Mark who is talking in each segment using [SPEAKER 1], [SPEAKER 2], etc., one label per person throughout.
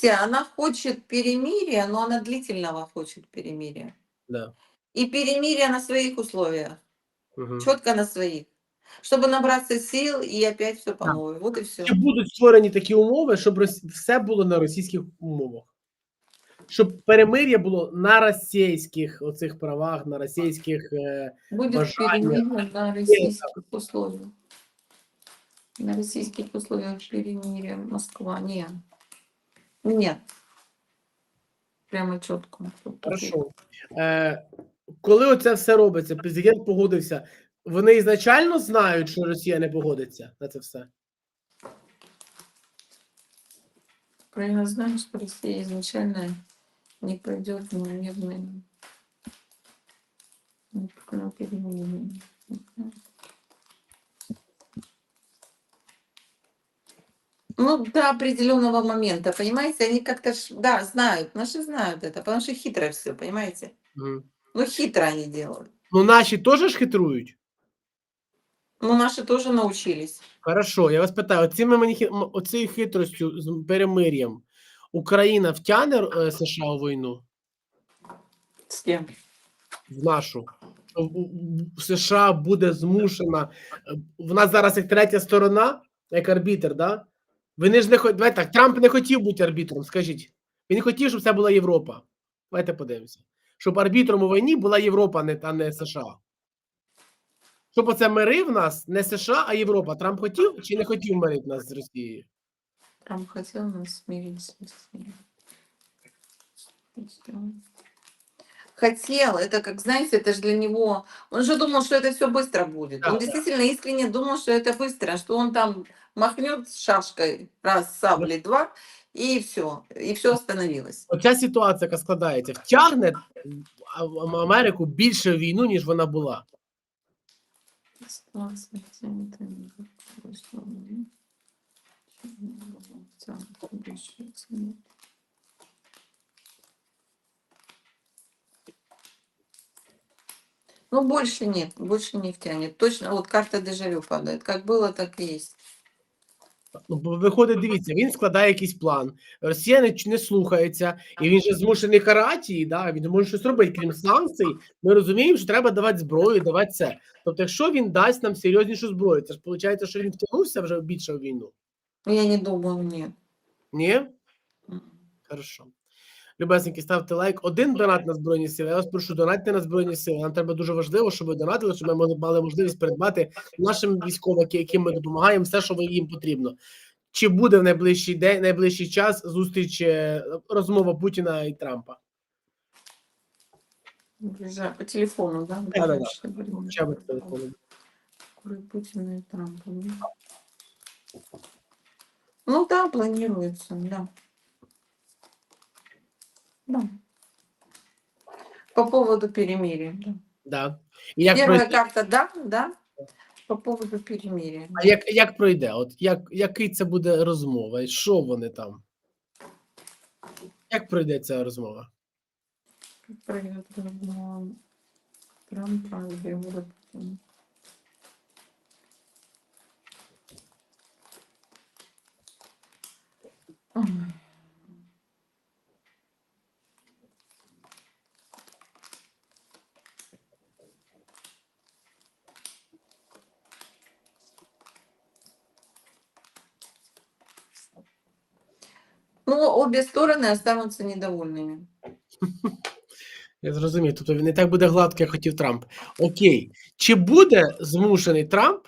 [SPEAKER 1] понимаете, она хочет перемирия, но она длительного хочет перемирия.
[SPEAKER 2] Да.
[SPEAKER 1] И перемирия на своих условиях,
[SPEAKER 2] Угу.
[SPEAKER 1] четко на своих. Чтобы набраться сил и опять все по новой. Вот и все.
[SPEAKER 2] Чи будуть створені такі умови, щоб все було на російських умовах? Щоб перемир'я було на російських оцих правах, на російських. Е...
[SPEAKER 1] Будет
[SPEAKER 2] Пожалуйста.
[SPEAKER 1] на российских условиях. На российских условиях перемирия Москва. Нет. Нет. Прямо четко.
[SPEAKER 2] Хорошо. Е... Коли оце все робиться, президент погодився. Вони ізначально знають, що Росія не погодиться на це все.
[SPEAKER 1] Правильно знаю, что Россия изначально не пойдет на мирные на перемирие. Ну, до определенного момента, понимаете, они как-то, да, знают, наши знают это, потому что хитро все, понимаете?
[SPEAKER 2] Мгм.
[SPEAKER 1] Ну, хитро они делают.
[SPEAKER 2] Ну, наші теж ж хитрують.
[SPEAKER 1] Ну, наши тоже научились.
[SPEAKER 2] Хорошо, я вас питаю, оціми мені хи- м- оцією хитростю з перемир'ям Україна втягне е, США у війну
[SPEAKER 1] С кем?
[SPEAKER 2] в нашу. В- в- в США буде змушена. е, В нас зараз як третя сторона, як арбітр, да? Вони ж не хо- Давайте так, Трамп не хотів бути арбітром, скажіть. Він хотів, щоб це була Європа. Давайте подивимося. Щоб арбітром у війні була Європа, а не, США. Щоб оце мирив нас не США, а Європа. Трамп хотів чи не хотів мирити нас з Росією?
[SPEAKER 1] Трамп хотел нас смирить с Россией. Хотел. Хотел, это как, знаете, это же для него... Он же думал, что это все быстро будет.
[SPEAKER 2] Да,
[SPEAKER 1] он
[SPEAKER 2] да.
[SPEAKER 1] действительно искренне думал, что это быстро, что он там махнет шашкой раз, саблей два, и все, и все остановилось.
[SPEAKER 2] Оця ситуація, яка складається, втягне а- а- Америку більше в війну, ніж вона була.
[SPEAKER 1] Ситуация Ну, больше нет, больше не втянет. Точно, вот карта дежавю падает. Как было, так и есть.
[SPEAKER 2] Ну, бо виходить, дивіться, він складає якийсь план. Росія не, не слухається, і він же змушений карати її, да, він не може щось робити, крім санкцій. Ми розуміємо, що треба давати зброю, давати це. Тобто, якщо він дасть нам серйознішу зброю, це ж виходить, що він втягнувся вже більше в війну.
[SPEAKER 1] Ну, Я не думаю.
[SPEAKER 2] Ні?
[SPEAKER 1] М.
[SPEAKER 2] Хорошо. Любесненькі, ставте лайк. Один донат на Збройні Сили. Я вас прошу, донатьте на Збройні Сили. Нам треба дуже важливо, щоб ви донатили, щоб ми мали можливість передбати нашим військовим, яким ми допомагаємо, все, що їм потрібно. Чи буде в найближчий день, найближчий час зустріч е, розмова Путіна і Трампа?
[SPEAKER 1] По телефону, да?
[SPEAKER 2] Да-да-да.
[SPEAKER 1] Ближайшее время.
[SPEAKER 2] Хоча б телефоном.
[SPEAKER 1] Куры Путина Трампа. да. Ну да, планируется, да. Да. По поводу перемирия. Да.
[SPEAKER 2] Да. І як
[SPEAKER 1] Первая
[SPEAKER 2] пройде,
[SPEAKER 1] карта, да, да. По поводу перемирия.
[SPEAKER 2] а як, як пройде? От як, який це буде розмова? І що вони там? Як пройде ця розмова?
[SPEAKER 1] Перевода Путина. Ой. Ну, обе стороны останутся недовольными.
[SPEAKER 2] Я зрозумів. Тобто він не так буде гладко, як хотів Трамп. Окей. Чи буде змушений Трамп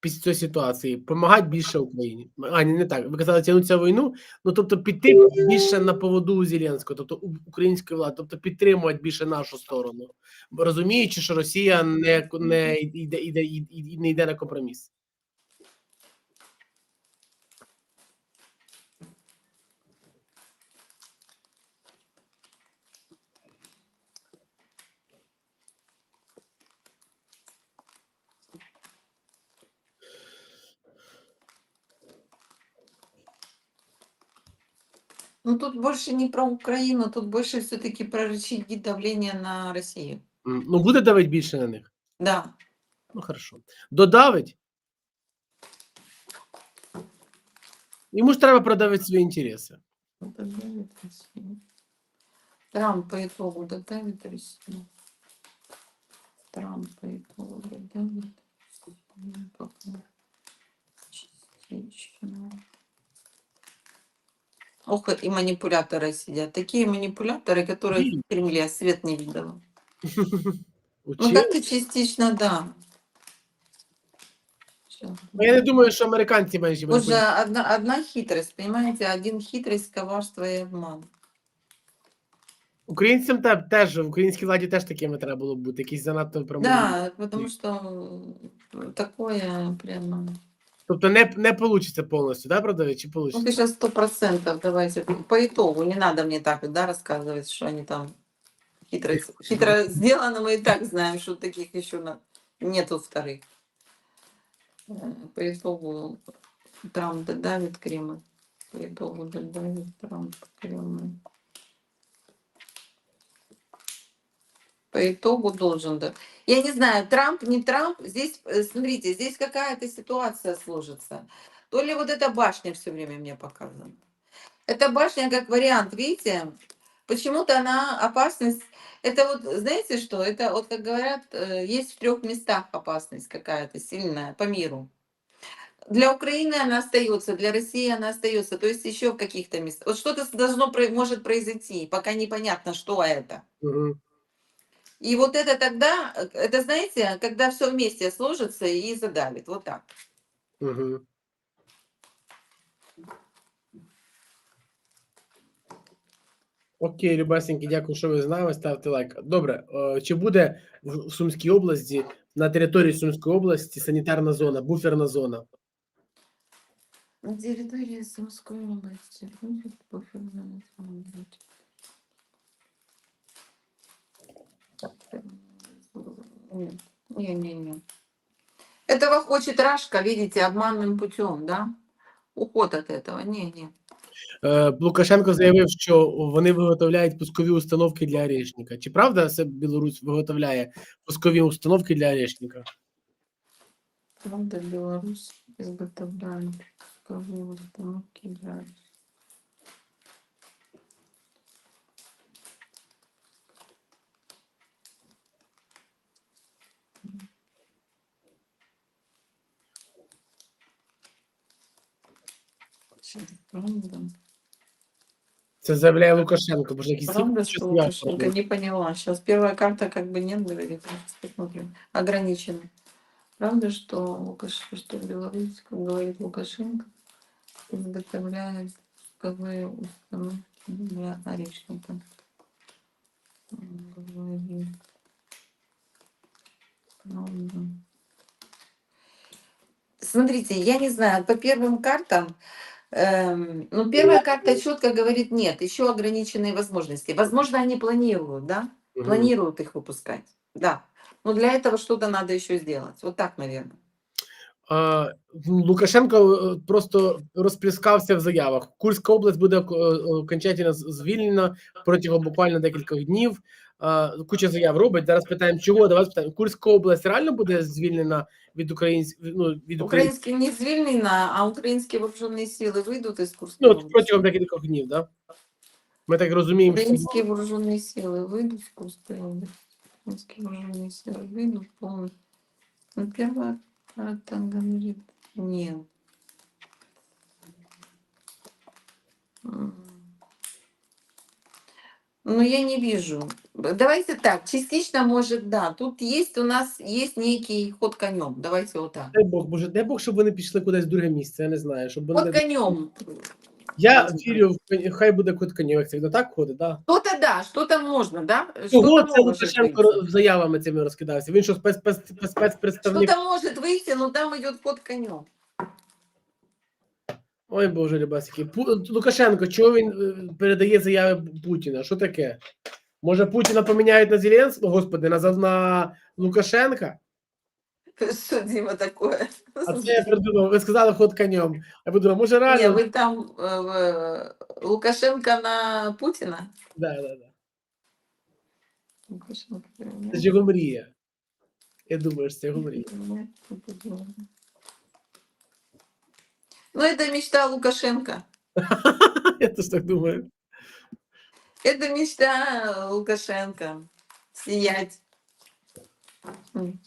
[SPEAKER 2] після цієї ситуації допомагати більше Україні? А, ні, не так. Ви казали, тягнуться війну. Ну тобто піти більше на поводу у Зеленського, тобто української влади, тобто підтримувати більше нашу сторону, розуміючи, що Росія не, не йде, йде, йде, не йде на компроміс.
[SPEAKER 1] Ну, тут больше не про Украину, тут больше все-таки про рычаги давления на Россию.
[SPEAKER 2] М, Ну буде давити більше на них.
[SPEAKER 1] Да.
[SPEAKER 2] Ну хорошо. Додавить. Йому ж треба продавити свої інтереси.
[SPEAKER 1] Додавит Россию. Трамп по итогу додавит Россию. Трамп по итогу додавит Россию. Пока частично. Ох, и манипуляторы сидят. Такие манипуляторы, которые
[SPEAKER 2] Мгм.
[SPEAKER 1] в Кремле свет не видела. Ну,
[SPEAKER 2] Учи-
[SPEAKER 1] как-то частично, да. Щас.
[SPEAKER 2] Ну, Я не думаю, що американці менші
[SPEAKER 1] Уже
[SPEAKER 2] маніпулюють.
[SPEAKER 1] одна, одна хитрость, понимаете? Один хитрость, коварство и обман.
[SPEAKER 2] Українцям те- теж, в українській владі теж такими треба було бути, якісь занадто промовні.
[SPEAKER 1] Да, потому что э, такое прямо...
[SPEAKER 2] Тобто не, не вийде повністю, да, продавець, чи
[SPEAKER 1] Ну,
[SPEAKER 2] вийде?
[SPEAKER 1] ты сейчас сто процентов давайте по итогу. Не надо мне так, да, рассказывать, что они там хитро, хитро сделано. Мы и так знаем, что таких еще на... нету вторых. Э, По итогу Трамп додавит Кремль. По итогу додавит Трамп Кремль. По итогу должен, да. Я не знаю, Трамп, не Трамп, здесь, э, смотрите, здесь какая-то ситуация сложится. То ли вот эта башня все время мне показана. Эта башня как вариант, видите, почему-то она опасность, это вот, знаете что, это вот, как говорят, э, есть в трех местах опасность какая-то сильная по миру. Для Украины она остается, для России она остается, то есть еще в каких-то местах. Вот что-то должно, может произойти, пока непонятно, что это.
[SPEAKER 2] Угу.
[SPEAKER 1] И вот это тогда, э, это знаете, когда все вместе сложится и задавит, вот так.
[SPEAKER 2] Угу. Окей, любесенькі, дякую, що ви з нами. Ставте лайк. Добре, е, чи буде в Сумській області на території Сумської області санітарна зона, буферна зона?
[SPEAKER 1] На территории Сумской области будет буферная зона. Нет, Не, не, не. Этого хочет Рашка, видите, обманным путем, да? Уход от этого. Не, не.
[SPEAKER 2] Е, Лукашенко заявив, що вони виготовляють пускові установки для Орешника. Чи правда це Білорусь виготовляє пускові установки для Орешника?
[SPEAKER 1] Правда, Беларусь изготовляет пусковые установки для Правда?
[SPEAKER 2] Це заявляє Лукашенко, бо ж якісь
[SPEAKER 1] Правда,
[SPEAKER 2] щось
[SPEAKER 1] что
[SPEAKER 2] я
[SPEAKER 1] Лукашенко? Не поняла. Сейчас первая карта как бы нет, говорит. Посмотрим. Ограничена. Правда, что Лукаш... что Беларусь, как говорит Лукашенко, изготовляет пусковые установки для орешника. Говорит. Правда. Смотрите, я не знаю, по первым картам, эм, ну, первая карта четко говорит нет, еще ограниченные возможности. Возможно, они планируют, да?
[SPEAKER 2] Мгм.
[SPEAKER 1] Планируют их выпускать, да. Но для этого что-то надо еще сделать. Вот так, наверное.
[SPEAKER 2] А, ну, Лукашенко е, просто розплескався в заявах. Курська область буде е, окончательно з- звільнена протягом буквально декількох днів. А, Куча заяв робить. Зараз питаємо, чого давай спитаємо. Курська область реально буде звільнена від українських ну, від українських
[SPEAKER 1] Украинские не Звильнина, а украинские вооруженные силы выйдут из Курской
[SPEAKER 2] ну, от
[SPEAKER 1] области.
[SPEAKER 2] протягом декількох днів, да? Ми так розуміємо. що-
[SPEAKER 1] Украинские вооруженные силы выйдут из Курской области. Украинские вооруженные силы выйдут полностью. Ну, первая карта говорит нет. М. Ну, я не вижу. Давайте так, частично может, да. Тут есть у нас, есть некий ход конем. Давайте вот так.
[SPEAKER 2] Дай Бог, боже, дай Бог, щоб вони пішли кудись в друге місце. Я не знаю. Щоб вони...
[SPEAKER 1] Ход конем.
[SPEAKER 2] Я вірю, в хай буде кут конів, як це так ходить, да?
[SPEAKER 1] Что-то да, что-то можно, да?
[SPEAKER 2] Чого
[SPEAKER 1] Что-то
[SPEAKER 2] це
[SPEAKER 1] может
[SPEAKER 2] Лукашенко
[SPEAKER 1] выйти.
[SPEAKER 2] заявами цими розкидався? Він що спец, спец, спецпредставник?
[SPEAKER 1] Что-то может выйти, но там идет ход конем.
[SPEAKER 2] Ой Боже, Любасики. Пу- Лукашенко, чого він е, передає заяви Путіна? Що таке? Може Путіна поміняють на Зеленського, господи, на, на Лукашенка?
[SPEAKER 1] Дима, такое?
[SPEAKER 2] А це я придумав. Ви сказали ход конем. Я подумав, може реально?
[SPEAKER 1] вы там э, в- на Путина?
[SPEAKER 2] Да, да, да.
[SPEAKER 1] Лукашенко,
[SPEAKER 2] Це ж його мрія. Я думаю, що це його мрія.
[SPEAKER 1] Нет, не понимаю. Ну, это мечта Лукашенко.
[SPEAKER 2] Я теж так думаю.
[SPEAKER 1] Это мечта Лукашенко. Сиять. М.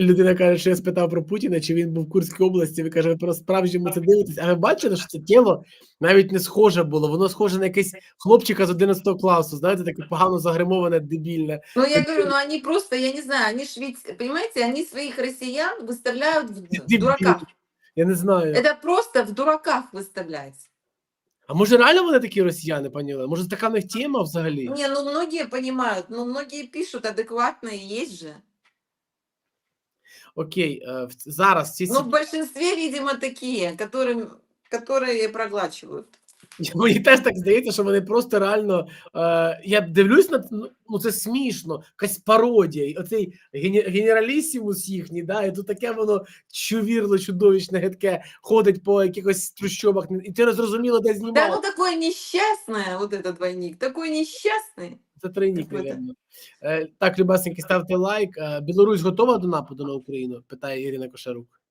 [SPEAKER 2] Людина каже, що я спитав про Путіна, чи він був в Курській області. Ви каже, ви про справжньому це дивитесь. А ви бачили, що це тіло навіть не схоже було. Воно схоже на якесь хлопчика з 11 класу. Знаєте, таке погано загримоване, дебільне.
[SPEAKER 1] Ну, я говорю, ну они просто, я не знаю, они ж ведь, понимаете, они своих россиян выставляют в
[SPEAKER 2] Дебилы.
[SPEAKER 1] дураках.
[SPEAKER 2] Я не знаю.
[SPEAKER 1] Это просто в дураках выставлять.
[SPEAKER 2] А може реально вони такі росіяни, пані Олена? Може, така в них тема взагалі?
[SPEAKER 1] Не, ну многие понимают, ну многие пишут адекватные, есть же.
[SPEAKER 2] Окей, е, в- зараз ці
[SPEAKER 1] Но в большинстве, видимо, такие, которым, которые проглачивают.
[SPEAKER 2] Мені теж так здається, що вони просто реально. Е, я дивлюсь на ну, ну це смішно, якась пародія. Оцей генералісімус їхній, да, і тут таке воно чувірло, чудовищне, гидке, ходить по якихось трущобах, і ти не зрозуміло, де
[SPEAKER 1] Да,
[SPEAKER 2] знімав.
[SPEAKER 1] ну такое несчастное, вот этот двойник, такой несчастный.
[SPEAKER 2] Це тройник, напевно. Е, так, любасеньки, ставте лайк. Е, Білорусь готова до нападу на Україну? питає Ірина Кошарук.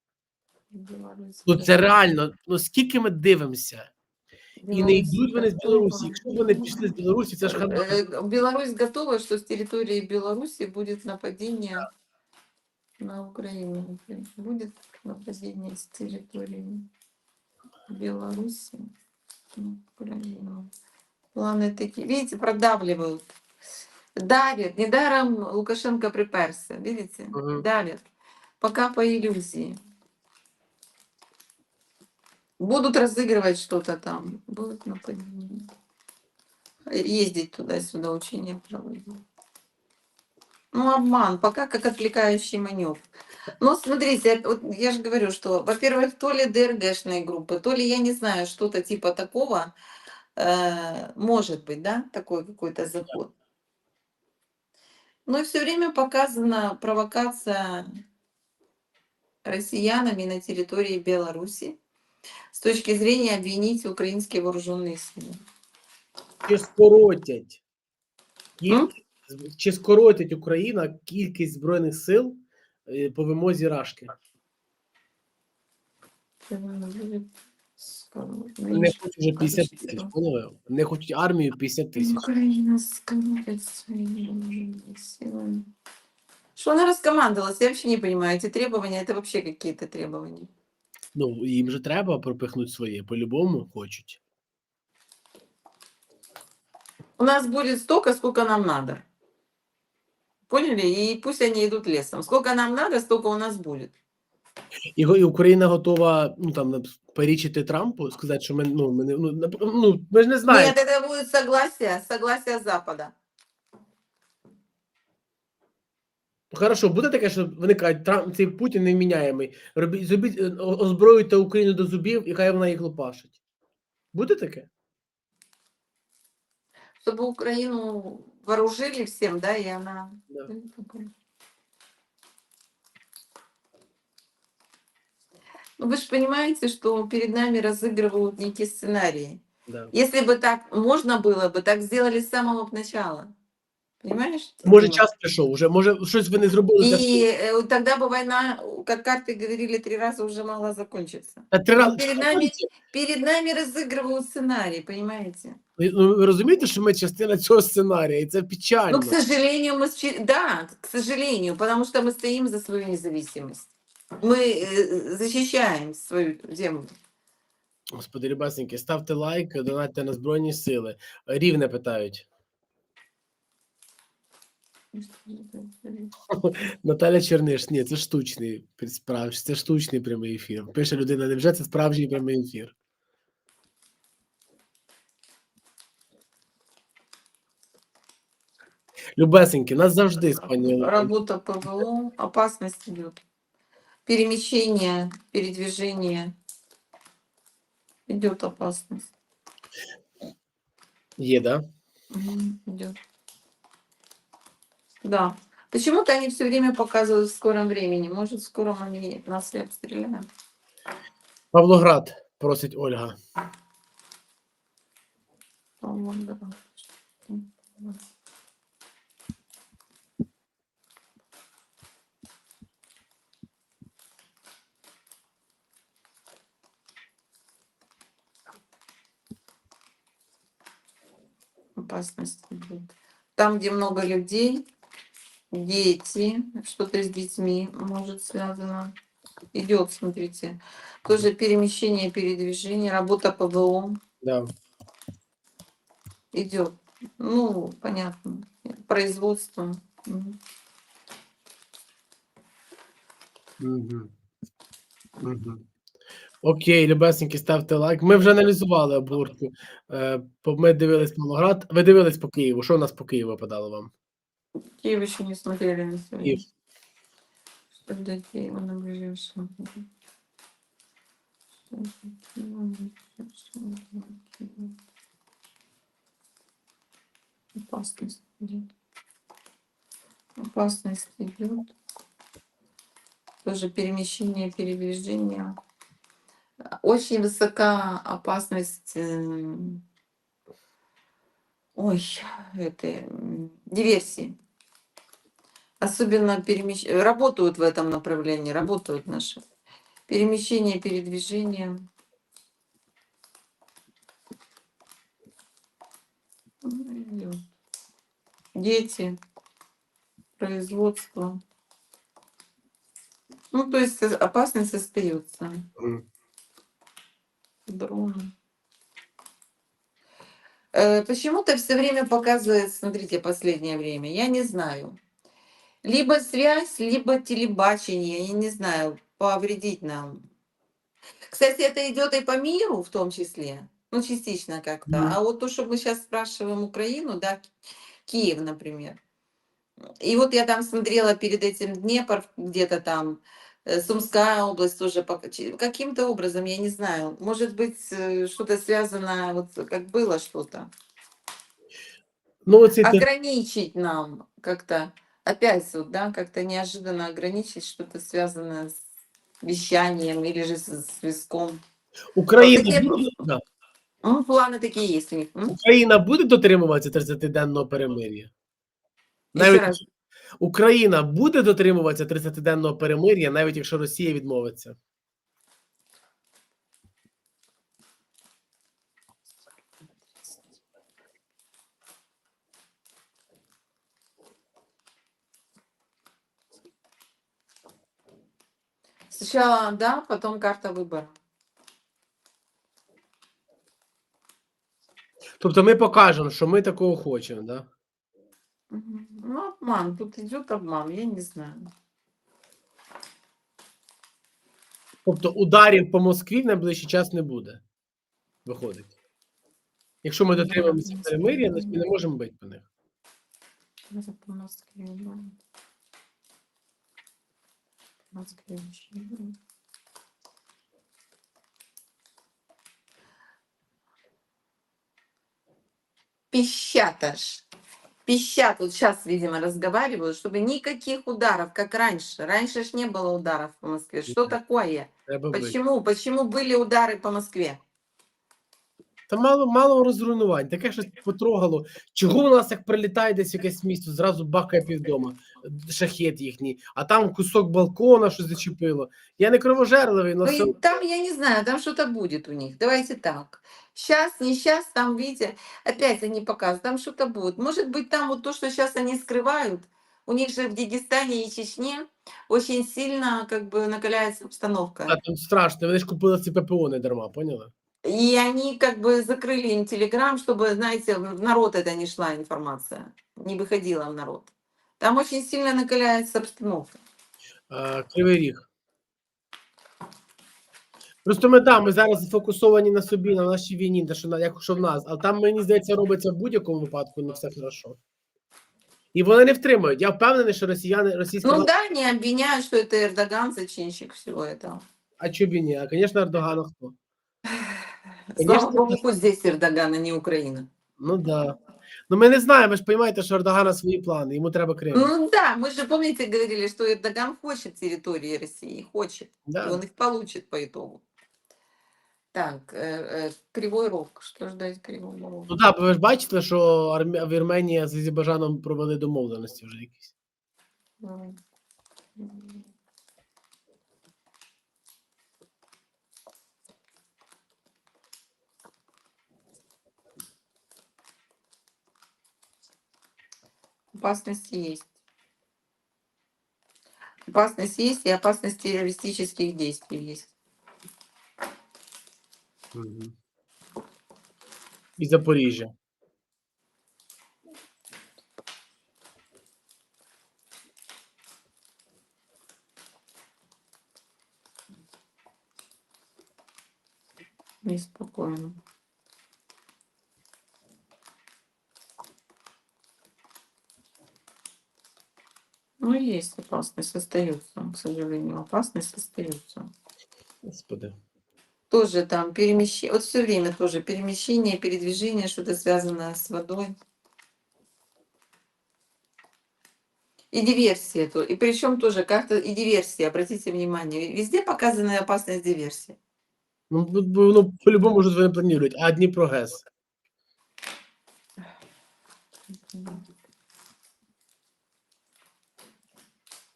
[SPEAKER 2] Ну це реально. Ну скільки ми дивимося, і не йдуть вони з Білорусі. Якщо б вони пішли з Білорусі, це ж хана.
[SPEAKER 1] Э, Беларусь готова, что с территории Беларуси будет нападение на Украину. Будет нападение с территории Беларуси на Украину. Планы такие. Видите, продавливают. Давят. Недаром Лукашенко приперся. Видите?
[SPEAKER 2] Мгм.
[SPEAKER 1] Давят. Пока по иллюзии. Будут разыгрывать что-то там. Будут нападения. Ездить туда-сюда, учения проводить. Ну, обман, пока как отвлекающий маневр. Но смотрите, вот я же говорю, что, во-первых, то ли ДРГшные группы, то ли, я не знаю, что-то типа такого, э, может быть, да, такой какой-то заход. Но и все время показана провокация россиянами на территории Беларуси с точки зрения обвинить украинские вооруженные силы.
[SPEAKER 2] Чи скоротять?
[SPEAKER 1] М?
[SPEAKER 2] Кількість, чи скоротять Україна кількість збройних сил е, по вимозі Рашки? Не хочуть вже 50 тисяч, поняли? Не хочуть армію 50 тисяч.
[SPEAKER 1] Украина скомандует свои вооруженные силы. Что она раскомандовалась? Я вообще не понимаю. Эти требования, это вообще какие-то требования.
[SPEAKER 2] Ну, їм же треба пропихнути своє, по-любому хочуть.
[SPEAKER 1] У нас будет столько, сколько нам надо. Поняли? И пусть они идут лесом. Сколько нам надо, столько у нас будет.
[SPEAKER 2] І, го- і Україна готова ну там нап- перечити Трампу, сказати, що ми ну ми не ну, нап- ну ми ж не знаємо.
[SPEAKER 1] Нет, это будет согласие, согласие Запада.
[SPEAKER 2] Хорошо, буде таке, що вони кажуть, Трамп цей Путін невміняємий. Робіть зробіть е, о- озброюйте Україну до зубів, і хай вона їх лопашить. Буде таке?
[SPEAKER 1] Чтобы Украину вооружили всем, да, и она...
[SPEAKER 2] Да.
[SPEAKER 1] Ну, вы же понимаете, что перед нами разыгрывают некие сценарии.
[SPEAKER 2] Да.
[SPEAKER 1] Если бы так можно было бы, так сделали с самого б начала. Понимаешь?
[SPEAKER 2] Може,
[SPEAKER 1] Дима?
[SPEAKER 2] час прийшов, уже може щось ви не зробили. для
[SPEAKER 1] И э, тогда бы война, как карты говорили, три раза уже могла закончиться.
[SPEAKER 2] Та три рази-
[SPEAKER 1] перед нами- Перед нами разыгрывают сценарий, понимаете?
[SPEAKER 2] Ви- Ну, ви розумієте, що ми частина цього сценарія, і це печально.
[SPEAKER 1] Ну, к сожалению, мы... щи- Да, к сожалению, потому что мы стоим за свою независимость. Мы э, защищаем свою землю.
[SPEAKER 2] Господи, ребятники, ставте лайк, донатьте на Збройні Сили. Рівне питають. Наталя Черниш, ні, це штучний справ, це штучний прямий ефір. Пише людина, невже це справжній прямий ефір? Любесеньки, нас завжди з пані Оленою.
[SPEAKER 1] Работа ПВО, опасность идет. Перемещение, передвижение. Идет опасность.
[SPEAKER 2] Є, да?
[SPEAKER 1] Мгм, Идет. Да. Почему-то они все время показывают в скором времени. Может, в скором они нас и обстреляют.
[SPEAKER 2] Павлоград просить Ольга.
[SPEAKER 1] Да. Опасность. Там, где много людей, дети, что-то с детьми может связано. Идет, смотрите. Тоже перемещение, передвижение, работа ПВО
[SPEAKER 2] Да.
[SPEAKER 1] идет. Ну, понятно. Производство.
[SPEAKER 2] Угу. Угу. Окей, любесенькі, ставте лайк. Ми вже аналізували обгортку. Е, Ми дивились Павлоград. Ви дивились по Києву. Що у нас по Києву випадало вам?
[SPEAKER 1] Киев еще не смотрели на сегодня.
[SPEAKER 2] Киев.
[SPEAKER 1] Что до Киева на ближайшем? Опасность идет. Опасность идет. Тоже перемещение, передвижение. Очень высока опасность. Ой, это диверсии. Особенно перемещ... работают в этом направлении, работают наши. Перемещение, передвижение. Дети, производство. Ну, то есть э, опасность остается. Дроны. Э, Почему-то все время показывает, смотрите, последнее время, я не знаю. Либо связь, либо телебачение, я не знаю, повредить нам. Кстати, это идет и по миру в том числе, ну, частично как-то.
[SPEAKER 2] Мгм.
[SPEAKER 1] А вот то, что мы сейчас спрашиваем Украину, да, Ки- Киев, например. И вот я там смотрела перед этим Днепр, где-то там, Сумская область тоже пока- чи- каким-то образом, я не знаю, может быть, э, что-то связано, вот как было что-то.
[SPEAKER 2] Ну, оці те-
[SPEAKER 1] Ограничить нам как-то, опять вот, да, как-то неожиданно ограничить что-то связанное с вещанием или же с связком.
[SPEAKER 2] Україна,
[SPEAKER 1] таке-
[SPEAKER 2] буде, да.
[SPEAKER 1] Ну, планы такие есть у них. М?
[SPEAKER 2] Україна буде дотримуватися 30-денного перемир'я?
[SPEAKER 1] Еще
[SPEAKER 2] Навіть
[SPEAKER 1] раз.
[SPEAKER 2] Україна буде дотримуватися 30-денного перемир'я, навіть якщо Росія відмовиться.
[SPEAKER 1] Сначала да, потом карта выбора.
[SPEAKER 2] Тобто ми покажемо, що ми такого хочемо, да?
[SPEAKER 1] Ну, обман, тут идет обман, я не знаю.
[SPEAKER 2] Тобто ударів по Москві в найближчий час не буде. Виходить. Якщо ми дотримуємося перемир'я, ми не можемо бити по них.
[SPEAKER 1] По Москве, да. По. Пищатаж Пищат, вот сейчас, видимо, разговаривают, чтобы никаких ударов, как раньше. Раньше ж не было ударов по Москве. Что
[SPEAKER 2] Мгм.
[SPEAKER 1] такое?
[SPEAKER 2] Треба бити.
[SPEAKER 1] Почему? Почему были удары по Москве?
[SPEAKER 2] Та мало мало розруйнувань, таке щось потрогало. Чого у нас як прилітає десь в якесь місто, зразу бахає півдома, шахет їхній, а там кусок балкона щось зачепило. Я не кровожерливий, але
[SPEAKER 1] Ну,
[SPEAKER 2] все.
[SPEAKER 1] и там, я не знаю, там что-то будет у них. Давайте так. Сейчас, не сейчас, там, видите, опять они показывают, там что-то будет. Может быть, там вот то, что сейчас они скрывают, у них же в Дагестане и Чечне очень сильно как бы накаляется обстановка.
[SPEAKER 2] А, там страшно, вони ж купили ці ППО не дарма, поняли?
[SPEAKER 1] И они как бы закрыли им телеграм, чтобы, знаете, в народ это не шла информация, не выходила в народ. Там очень сильно накаляется обстановка.
[SPEAKER 2] А, Кривий ріг. Просто ми там, ми зараз зафокусовані на собі, на нашій війні, те, що, на- як що в нас, а там, мені здається, робиться в будь-якому випадку не все хорошо. І вони не втримують. Я впевнений, що росіяни, російська
[SPEAKER 1] Ну
[SPEAKER 2] влада,
[SPEAKER 1] да, они обвиняют, что это Эрдоган зачинщик всего этого.
[SPEAKER 2] а чобі ні, а, звісно, Ердогана хто?
[SPEAKER 1] Слава
[SPEAKER 2] Конечно,
[SPEAKER 1] богу, хоть здесь Эрдоган, а не Украина.
[SPEAKER 2] Ну да. Ну ми не знаємо, ви ж розумієте, що Ердогана свої плани, йому треба Крим.
[SPEAKER 1] Ну да, мы же, помните, говорили, что Эрдоган хочет территории России, хочет,
[SPEAKER 2] да.
[SPEAKER 1] и он их получит по итогу. Так, э, э, Кривой Рог, что ждать Кривого Рога?
[SPEAKER 2] Ну так, ви ж бачите, що Армі... в Вірменії з Азербайджаном провели домовленості вже якісь.
[SPEAKER 1] Ну, опасность есть. Опасность есть, и опасность террористических действий есть.
[SPEAKER 2] Мгм. І Запоріжжя.
[SPEAKER 1] Неспокойно. Ну, есть опасность, остается, к сожалению, опасность остается.
[SPEAKER 2] Господи.
[SPEAKER 1] Тоже там перемещение, вот все время тоже перемещение, передвижение, что-то связанное с водой. И диверсия то. И причем тоже как-то и диверсия, обратите внимание. Везде показана опасность диверсии.
[SPEAKER 2] Ну, бо- бо воно по-любому вже вони планують. А Дніпрогес.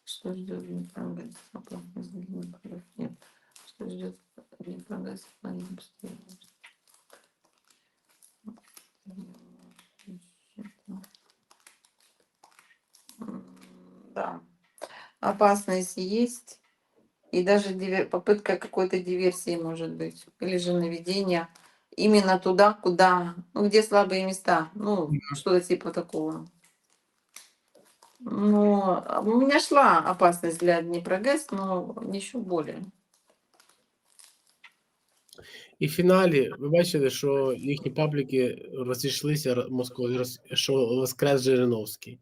[SPEAKER 1] Что ждет? Нет. Что ждет Днепрогэс в плане обстоятельств? Да. Опасность есть. И даже дивер- попытка какой-то диверсии может быть. Или же наведение именно туда, куда, ну, где слабые места. Ну, что-то типа такого. Но а, у меня шла опасность для Днепрогэс, но еще более.
[SPEAKER 2] І в фіналі ви бачили, що їхні пабліки розійшлися р- Москва, роз- що Воскрес Жириновський.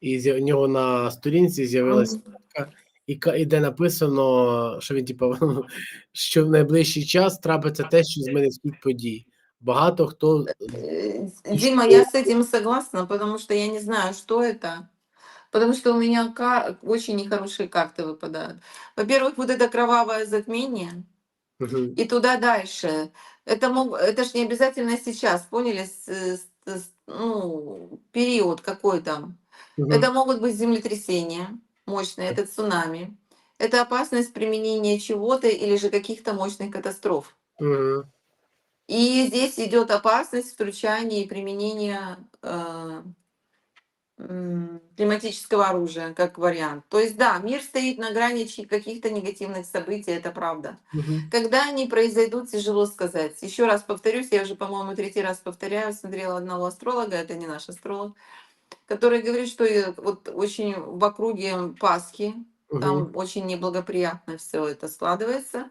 [SPEAKER 2] І з в нього на сторінці з'явилася фотка, і, ка- і де написано, що він, типу, що в найближчий час трапиться те, що змінить світ подій. Багато хто
[SPEAKER 1] Э,
[SPEAKER 2] И
[SPEAKER 1] Дима,
[SPEAKER 2] что?
[SPEAKER 1] я с этим согласна, потому что я не знаю, что это. Потому что у меня ка- очень нехорошие карты выпадают. Во-первых, вот это кровавое затмение, И туда дальше. Это, мог, это ж не обязательно сейчас, поняли? С- с- с- ну, период какой там.
[SPEAKER 2] Мгм.
[SPEAKER 1] Это могут быть землетрясения мощные, это цунами. Это опасность применения чего-то или же каких-то мощных катастроф.
[SPEAKER 2] Мгм.
[SPEAKER 1] И здесь идет опасность включания и применения э, климатического оружия как вариант. То есть да, мир стоит на грани каких-то негативных событий, это правда.
[SPEAKER 2] Мгм.
[SPEAKER 1] Когда они произойдут, тяжело сказать. Еще раз повторюсь, я уже, по-моему, третий раз повторяю, смотрела одного астролога, это не наш астролог, который говорит, что вот очень в округе Пасхи,
[SPEAKER 2] Мгм.
[SPEAKER 1] там очень неблагоприятно все это складывается,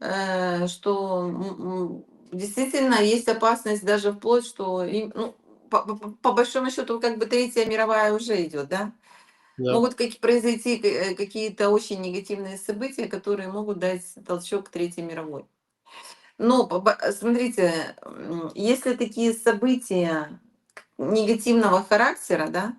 [SPEAKER 1] э, что действительно есть опасность даже вплоть, что им, ну, по, по- по большому счету как бы третья мировая уже идет, да?
[SPEAKER 2] Да.
[SPEAKER 1] Могут как- произойти э, какие-то очень негативные события, которые могут дать толчок третьей мировой. Но смотрите, если такие события негативного характера, да,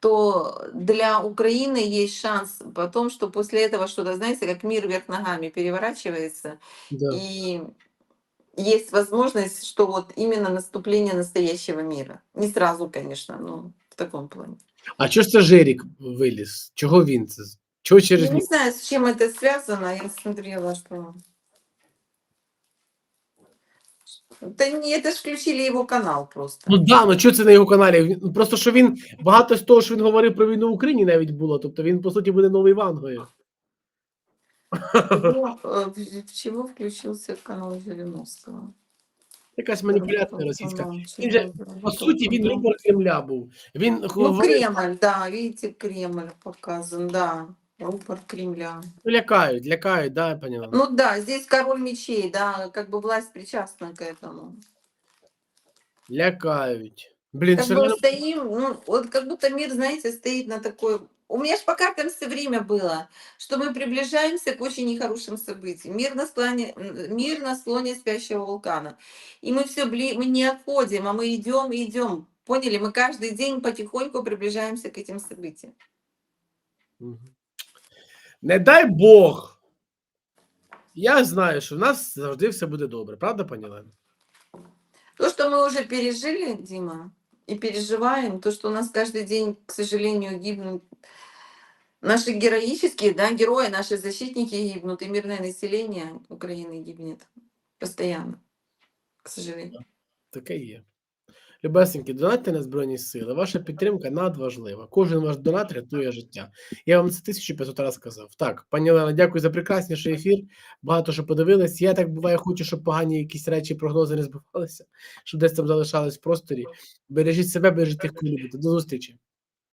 [SPEAKER 1] то для Украины есть шанс потом, что после этого что-то, знаете, как мир вверх ногами переворачивается,
[SPEAKER 2] Да.
[SPEAKER 1] и есть возможность, что вот именно наступление настоящего мира. Не сразу, конечно, но в таком плане.
[SPEAKER 2] А чого ж це Жирік виліз? Чого він це? Чого через
[SPEAKER 1] Я не знаю, с чем это связано. Я смотрела, что... Да не, это ж включили его канал просто.
[SPEAKER 2] Ну да, ну чого це на його каналі? Він- ну, Просто що він багато з того, що він говорив про війну в Україні, навіть було. Тобто він, по суті, буде новий Вангою.
[SPEAKER 1] Его, э, в- в чего включился канал Жириновского?
[SPEAKER 2] Якась маніпуляція російська.
[SPEAKER 1] Канал
[SPEAKER 2] Він же,
[SPEAKER 1] Жириновского.
[SPEAKER 2] по суті, він рупор Кремля був. Він
[SPEAKER 1] Ну,
[SPEAKER 2] говорив,
[SPEAKER 1] Кремль, да, видите, Кремль показан, да. Рупор Кремля.
[SPEAKER 2] ну, лякають, лякають, да, я поняла.
[SPEAKER 1] Ну да, здесь король мечей, да, как бы власть причастна к этому.
[SPEAKER 2] Лякають. Блін,
[SPEAKER 1] Как
[SPEAKER 2] все
[SPEAKER 1] бы
[SPEAKER 2] одно-
[SPEAKER 1] стоим, ну, вот как будто мир, знаете, стоит на такой... у меня ж по картам все время было, что мы приближаемся к очень нехорошим событиям. Мир на склоне, м, мир на склоне спящего вулкана. И мы все бли... мы не отходим, а мы идем и идем. Поняли? Мы каждый день потихоньку приближаемся к этим событиям.
[SPEAKER 2] Не дай Бог. Я знаю, що в нас завжди все буде добре, правда, Олена?
[SPEAKER 1] То, что мы уже пережили, Дима, и переживаем, то, что у нас каждый день, к сожалению, гибнут наши героические, да, герои, наши защитники гибнут, и мирное население Украины гибнет постоянно, к сожалению.
[SPEAKER 2] Таке є. Любесенькі, донатьте на Збройні Сили. Ваша підтримка надважлива. Кожен ваш донат рятує життя. Я вам це 1500 разів сказав. Так, пані Олена, дякую за прекрасніший ефір. Багато що подивились. Я так буває, хочу, щоб погані якісь речі, прогнози не збивалися, щоб десь там залишались в просторі. Бережіть себе, бережіть тих, кого любите. До зустрічі.